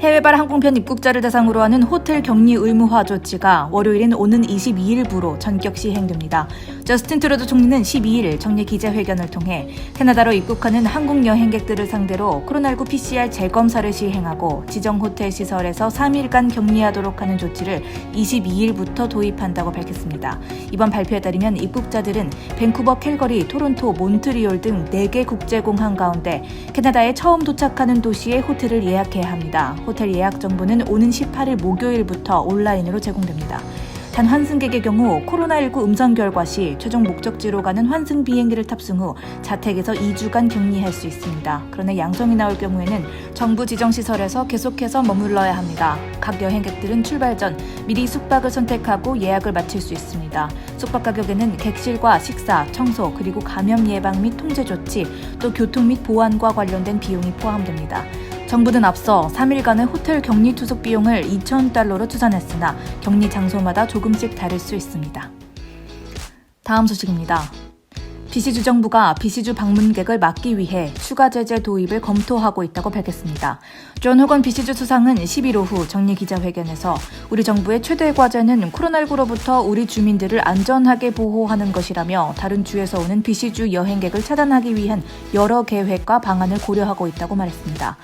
해외발 항공편 입국자를 대상으로 하는 호텔 격리 의무화 조치가 월요일인 오는 22일부로 전격 시행됩니다. 저스틴 트루도 총리는 12일 정례 기자회견을 통해 캐나다로 입국하는 한국 여행객들을 상대로 코로나19 PCR 재검사를 시행하고 지정 호텔 시설에서 3일간 격리하도록 하는 조치를 22일부터 도입한다고 밝혔습니다. 이번 발표에 따르면 입국자들은 밴쿠버, 캘거리, 토론토, 몬트리올 등 4개 국제공항 가운데 캐나다에 처음 도착하는 도시에 호텔을 예약해야 합니다. 호텔 예약 정보는 오는 18일 목요일부터 온라인으로 제공됩니다. 단 환승객의 경우 코로나19 음성 결과 시 최종 목적지로 가는 환승 비행기를 탑승 후 자택에서 2주간 격리할 수 있습니다. 그러나 양성이 나올 경우에는 정부 지정 시설에서 계속해서 머물러야 합니다. 각 여행객들은 출발 전 미리 숙박을 선택하고 예약을 마칠 수 있습니다. 숙박 가격에는 객실과 식사, 청소, 그리고 감염 예방 및 통제 조치, 또 교통 및 보안과 관련된 비용이 포함됩니다. 정부는 앞서 3일간의 호텔 격리 투숙 비용을 2천 달러로 추산했으나 격리 장소마다 조금씩 다를 수 있습니다. 다음 소식입니다. BC주 정부가 BC주 방문객을 막기 위해 추가 제재 도입을 검토하고 있다고 밝혔습니다. 존 호건 BC주 수상은 11일 오후 정례 기자회견에서 우리 정부의 최대 과제는 코로나19로부터 우리 주민들을 안전하게 보호하는 것이라며 다른 주에서 오는 BC주 여행객을 차단하기 위한 여러 계획과 방안을 고려하고 있다고 말했습니다.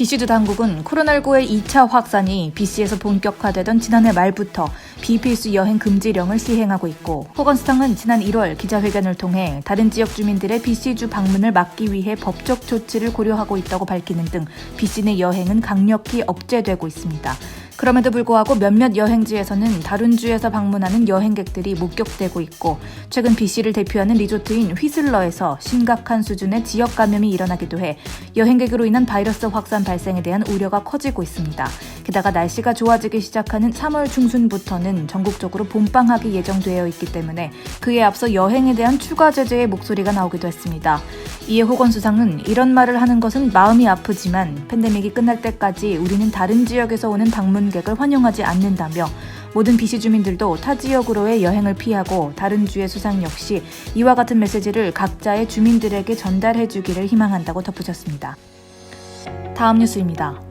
BC주 당국은 코로나19의 2차 확산이 BC에서 본격화되던 지난해 말부터 비필수 여행 금지령을 시행하고 있고 호건스탕은 지난 1월 기자회견을 통해 다른 지역 주민들의 BC주 방문을 막기 위해 법적 조치를 고려하고 있다고 밝히는 등내 여행은 강력히 억제되고 있습니다. 그럼에도 불구하고 몇몇 여행지에서는 다른 주에서 방문하는 여행객들이 목격되고 있고 최근 BC를 대표하는 리조트인 휘슬러에서 심각한 수준의 지역 감염이 일어나기도 해 여행객으로 인한 바이러스 확산 발생에 대한 우려가 커지고 있습니다. 게다가 날씨가 좋아지기 시작하는 3월 중순부터는 전국적으로 봄방학이 예정되어 있기 때문에 그에 앞서 여행에 대한 추가 제재의 목소리가 나오기도 했습니다. 이에 호건 수상은 이런 말을 하는 것은 마음이 아프지만 팬데믹이 끝날 때까지 우리는 다른 지역에서 오는 방문객을 환영하지 않는다며 모든 BC 주민들도 타 지역으로의 여행을 피하고 다른 주의 수상 역시 이와 같은 메시지를 각자의 주민들에게 전달해 주기를 희망한다고 덧붙였습니다. 다음 뉴스입니다.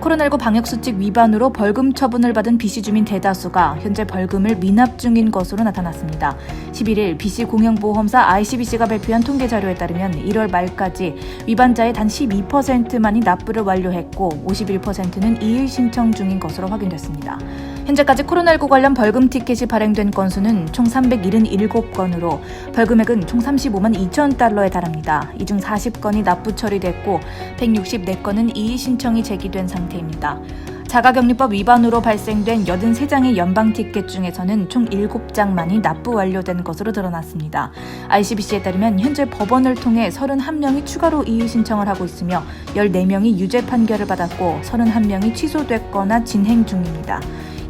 코로나19 방역수칙 위반으로 벌금 처분을 받은 BC 주민 대다수가 현재 벌금을 미납 중인 것으로 나타났습니다. 11일 BC 공영보험사 ICBC가 발표한 통계 자료에 따르면 1월 말까지 위반자의 단 12%만이 납부를 완료했고 51%는 이의 신청 중인 것으로 확인됐습니다. 현재까지 코로나19 관련 벌금 티켓이 발행된 건수는 총 377건으로 벌금액은 총 35만 2천 달러에 달합니다. 이 중 40건이 납부 처리됐고 164건은 이의 신청이 제기된 상태입니다. 자가격리법 위반으로 발생된 83장의 연방 티켓 중에서는 총 7장만이 납부 완료된 것으로 드러났습니다. ICBC에 따르면 현재 법원을 통해 31명이 추가로 이의 신청을 하고 있으며 14명이 유죄 판결을 받았고 31명이 취소됐거나 진행 중입니다.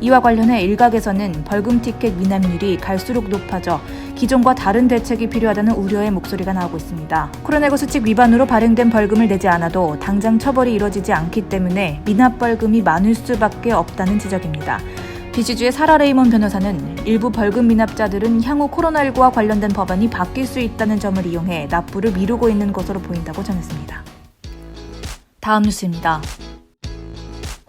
이와 관련해 일각에서는 벌금 티켓 미납률이 갈수록 높아져 기존과 다른 대책이 필요하다는 우려의 목소리가 나오고 있습니다. 코로나19 수칙 위반으로 발행된 벌금을 내지 않아도 당장 처벌이 이뤄지지 않기 때문에 미납 벌금이 많을 수밖에 없다는 지적입니다. 비시주의 사라 레이먼 변호사는 일부 벌금 미납자들은 향후 코로나19와 관련된 법안이 바뀔 수 있다는 점을 이용해 납부를 미루고 있는 것으로 보인다고 전했습니다. 다음 뉴스입니다.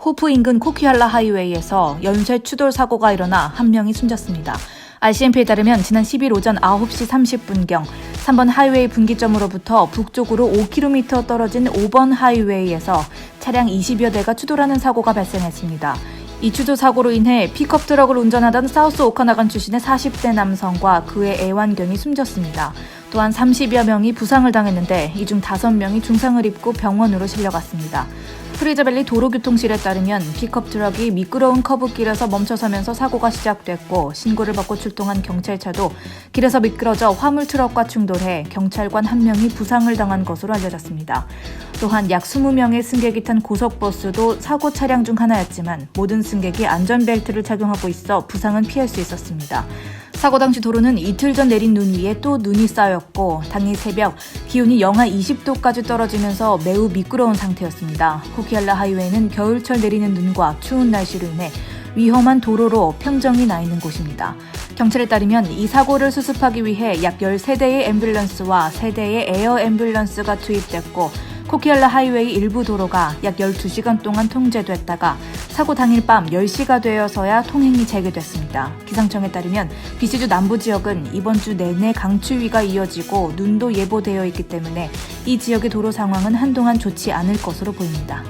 호프 인근 코키할라 하이웨이에서 연쇄 추돌 사고가 일어나 한 명이 숨졌습니다. RCMP에 따르면 지난 10일 오전 9시 30분경 3번 하이웨이 분기점으로부터 북쪽으로 5km 떨어진 5번 하이웨이에서 차량 20여 대가 추돌하는 사고가 발생했습니다. 이 추돌 사고로 인해 픽업 트럭을 운전하던 사우스 오카나간 출신의 40대 남성과 그의 애완견이 숨졌습니다. 또한 30여 명이 부상을 당했는데 이 중 5명이 중상을 입고 병원으로 실려갔습니다. 프리저밸리 도로교통실에 따르면 픽업 트럭이 미끄러운 커브길에서 멈춰서면서 사고가 시작됐고 신고를 받고 출동한 경찰차도 길에서 미끄러져 화물 트럭과 충돌해 경찰관 한 명이 부상을 당한 것으로 알려졌습니다. 또한 약 20명의 승객이 탄 고속버스도 사고 차량 중 하나였지만 모든 승객이 안전벨트를 착용하고 있어 부상은 피할 수 있었습니다. 사고 당시 도로는 이틀 전 내린 눈 위에 또 눈이 쌓였고 당일 새벽 기온이 영하 20도까지 떨어지면서 매우 미끄러운 상태였습니다. 코키알라 하이웨이는 겨울철 내리는 눈과 추운 날씨로 인해 위험한 도로로 평정이 나 있는 곳입니다. 경찰에 따르면 이 사고를 수습하기 위해 약 13대의 앰뷸런스와 3대의 에어 앰뷸런스가 투입됐고 코키알라 하이웨이 일부 도로가 약 12시간 동안 통제됐다가 사고 당일 밤 10시가 되어서야 통행이 재개됐습니다. 기상청에 따르면 비시주 남부 지역은 이번 주 내내 강추위가 이어지고 눈도 예보되어 있기 때문에 이 지역의 도로 상황은 한동안 좋지 않을 것으로 보입니다.